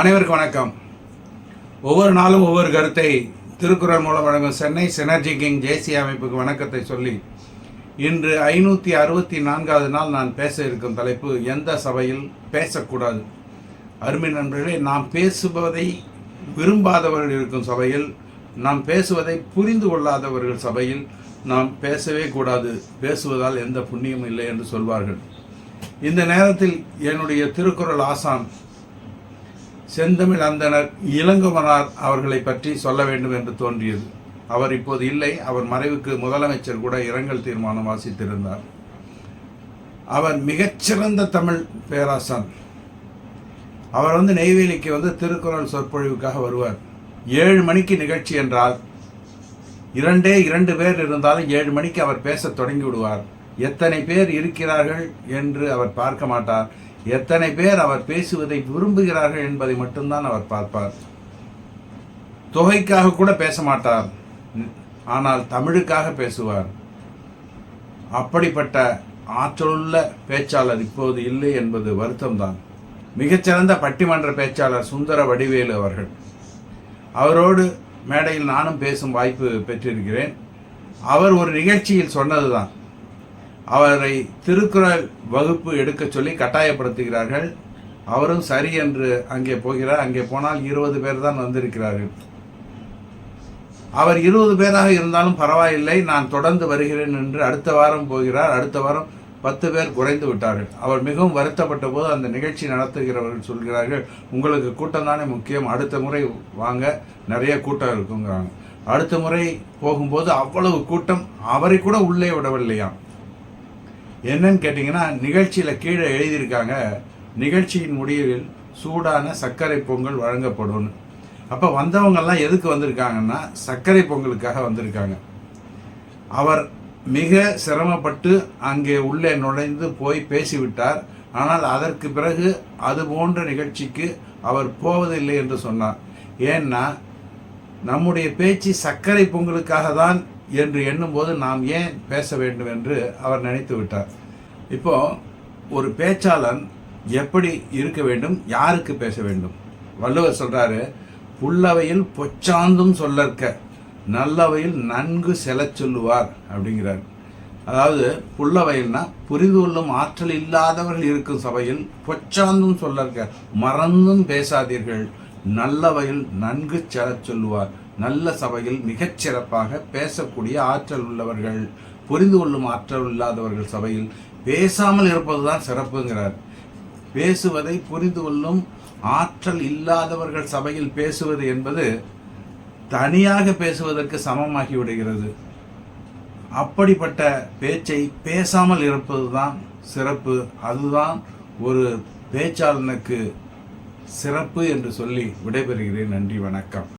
அனைவருக்கும் வணக்கம். ஒவ்வொரு நாளும் ஒவ்வொரு கருத்தை திருக்குறள் மூலம் வழங்கும் சென்னை சினர்ஜி கிங் தேசிய அமைப்புக்கு வணக்கத்தை சொல்லி இன்று ஐநூற்றி அறுபத்தி நான்காவது நாள் நான் பேச இருக்கும் தலைப்பு எந்த சபையில் பேசக்கூடாது. அருமை நண்பர்களே நாம் பேசுவதை விரும்பாதவர்கள் இருக்கும் சபையில் நாம் பேசுவதை புரிந்து கொள்ளாதவர்கள் சபையில் நாம் பேசவே கூடாது. பேசுவதால் எந்த புண்ணியமும் இல்லை என்று சொல்வார்கள். இந்த நேரத்தில் என்னுடைய திருக்குறள் ஆசான் செந்தமிழ் அந்தனர் இளங்குமனார் அவர்களை பற்றி சொல்ல வேண்டும் என்று தோன்றியது. அவர் இப்போது இல்லை. அவர் மறைவுக்கு முதலமைச்சர் கூட இரங்கல் தீர்மானம் வாசித்திருந்தார். அவர் மிகச்சிறந்த தமிழ் பேராசான். அவர் வந்து நெய்வேலிக்கு வந்து திருக்குறள் சொற்பொழிவுக்காக வருவார். ஏழு மணிக்கு நிகழ்ச்சி என்றால் இரண்டே இரண்டு பேர் இருந்தாலும் ஏழு மணிக்கு அவர் பேசத் தொடங்கி விடுவார். எத்தனை பேர் இருக்கிறார்கள் என்று அவர் பார்க்க மாட்டார். எத்தனை பேர் அவர் பேசுவதை விரும்புகிறார்கள் என்பதை மட்டும்தான் அவர் பார்ப்பார். தொகைக்காக கூட பேச மாட்டார். ஆனால் தமிழுக்காக பேசுவார். அப்படிப்பட்ட ஆற்றலுள்ள பேச்சாளர் இப்போது இல்லை என்பது வருத்தம்தான். மிகச்சிறந்த பட்டிமன்ற பேச்சாளர் சுந்தர வடிவேலு அவர்கள். அவரோடு மேடையில் நானும் பேசும் வாய்ப்பு பெற்றிருக்கிறேன். அவர் ஒரு நிகழ்ச்சியில் சொன்னதுதான். அவரை திருக்குறள் வகுப்பு எடுக்க சொல்லி கட்டாயப்படுத்துகிறார்கள். அவரும் சரி என்று அங்கே போகிறார். அங்கே போனால் இருபது பேர் தான் வந்திருக்கிறார்கள். அவர் இருபது பேராக இருந்தாலும் பரவாயில்லை. நான் தொடர்ந்து வருகிறேன் என்று அடுத்த வாரம் போகிறார். அடுத்த வாரம் பத்து பேர் குறைந்து விட்டார்கள். அவர் மிகவும் வருத்தப்பட்ட போது அந்த நிகழ்ச்சி நடத்துகிறவர்கள் சொல்கிறார்கள் உங்களுக்கு கூட்டம் தானே முக்கியம். அடுத்த முறை வாங்க. நிறைய கூட்டம் இருக்குங்கிறாங்க. அடுத்த முறை போகும்போது அவ்வளவு கூட்டம் அவரை கூட உள்ளே விடவில்லையாம். என்னன்னு கேட்டிங்கன்னா நிகழ்ச்சியில் கீழே எழுதியிருக்காங்க நிகழ்ச்சியின் முடிவில் சூடான சர்க்கரை பொங்கல் வழங்கப்படும்னு அப்போ வந்தவங்கெல்லாம் எதுக்கு வந்திருக்காங்கன்னா சர்க்கரை பொங்கலுக்காக வந்திருக்காங்க. அவர் மிக சிரமப்பட்டு அங்கே உள்ளே நுழைந்து போய் பேசிவிட்டார். ஆனால் அதற்கு பிறகு அது போன்ற நிகழ்ச்சிக்கு அவர் போவதில்லை என்று சொன்னார். ஏன்னா நம்முடைய பேச்சு சர்க்கரை பொங்கலுக்காக தான் என்று எண்ணும்போது நாம் ஏன் பேச வேண்டும் என்று அவர் நினைத்து விட்டார். இப்போ ஒரு பேச்சாளன் எப்படி இருக்க வேண்டும் யாருக்கு பேச வேண்டும்? வள்ளுவர் சொல்றாரு புல்லவையில் பொச்சாந்தும் சொல்லற்க நல்லவையில் நன்கு செலச் சொல்லுவார் அப்படிங்கிறார். அதாவது புல்லவையில்னா புரிந்து கொள்ளும் ஆற்றல் இல்லாதவர்கள் இருக்கும் சபையில் பொச்சாந்தும் சொல்லற்க மறந்தும் பேசாதீர்கள் நல்லவையில் நன்கு செலச் சொல்லுவார். நல்ல சபையில் மிகச் சிறப்பாக பேசக்கூடிய ஆற்றல் உள்ளவர்கள் புரிந்து கொள்ளும் ஆற்றல் இல்லாதவர்கள் சபையில் பேசாமல் இருப்பதுதான் சிறப்புங்கிறார். பேசுவதை புரிந்து கொள்ளும் ஆற்றல் இல்லாதவர்கள் சபையில் பேசுவது என்பது தனியாக பேசுவதற்கு சமமாகி விடுகிறது. அப்படிப்பட்ட பேச்சை பேசாமல் இருப்பதுதான் சிறப்பு. அதுதான் ஒரு பேச்சாளனுக்கு சிறப்பு என்று சொல்லி விடைபெறுகிறேன். நன்றி வணக்கம்.